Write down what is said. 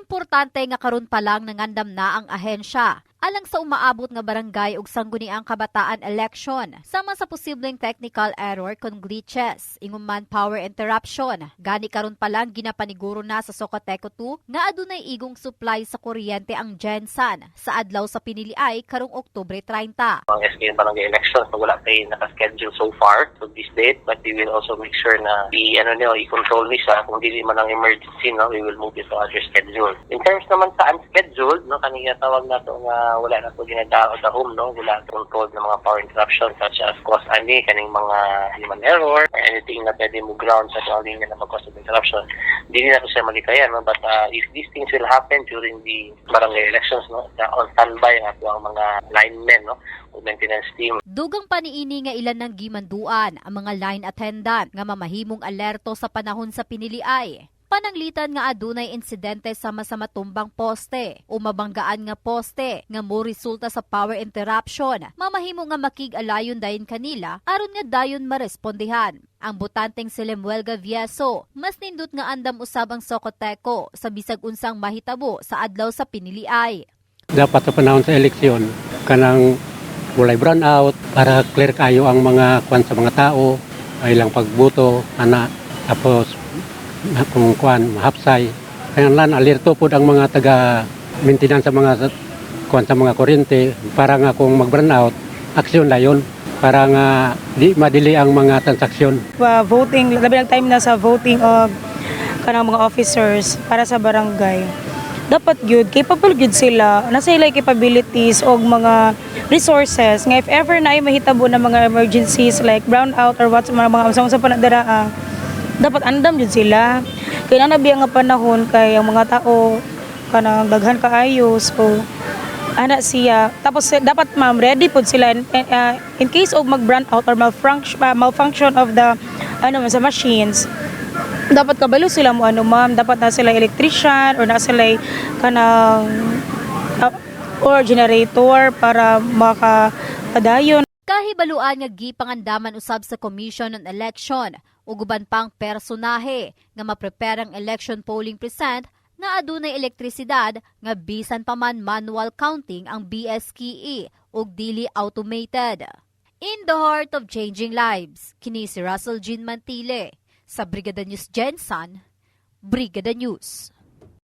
importante nga karon pa lang nangandam na ang ahensya alang sa umaabot nga barangay ug sangguniang kabataan election sama sa posibleng technical error kon glitches ingong manpower interruption. Gani karon pa lang ginapaniguro na sa Socoteco 2 nga adunay igong supply sa kuryente ang Gensan sa adlaw sa piniliay karong Oktubre 30 ang SK barangay elections na wala kayo nakaschedule so far to this date but we will also make sure na i ano niyo i-control ni siya. Kung dili man ang emergency no we will move it to other schedule. In terms naman sa unscheduled no kanina tawag na to wala na to ginadao sa home no? Wala control ng mga power interruption such as cause ani kaning mga human error or anything na pwede mo ground sa linya na mag-cause of interruption. Dili na to siya malikayan no? But uh, if these things will happen during the barangay elections no? The on standby ang ang mga linemen no? Maintenance team. Dugang paniini nga ilan ng gimanduan ang mga line attendant nga mamahimong alerto sa panahon sa piniliay. Pananglitan nga adunay insidente sa matumbang poste o mabanggaan nga poste nga mo resulta sa power interruption. Mamahimo nga makig-alayon dayon kanila aron nga dayon marespondihan. Ang butanteng si Lemuel Gavieso, mas nindot nga andam usab ang Socoteco sa bisag unsang mahitabo sa adlaw sa piniliay. dapat sa panahon sa eleksyon kanang walay brownout para clear kayo ang mga kwan sa mga tao ay lang pagbuto ana tapos kung kwan mahapsay kaya lan alerto pod ang mga taga maintenance sa mga kwan sa mga kuryente para nga kung mag brownout aksyon layon para nga di madili ang mga transaksyon uh, voting, labi ng time na sa voting of kanang mga officers para sa barangay. Dapat gyud capable gyud sila. Nasa ilay capabilities o mga resources nga if ever na ay mahitabo na mga emergencies like brownout or what sa mga mga sa pa nagdaraa dapat andam jud sila. Kaya na nabiya nga panahon kay ang mga tao kanang daghan kaayo so ana siya. Tapos eh, dapat ma'am ready pud sila in, uh, in case of mag brand out or malfunction malfunction of the ano sa machines. Dapat kabalo sila mo ano ma'am. Dapat na sila electrician or na sila kanang uh, or generator para makadayon Kahibaluan nga gipangandaman usab sa Commission on Election ug uban pang personahe nga maprepare ang election polling present nga adunay elektrisidad nga bisan pa man manual counting ang BSKE ug dili automated. In the heart of changing lives, kini si Russell Jean Mantile sa Brigada News Gensan, Brigada News.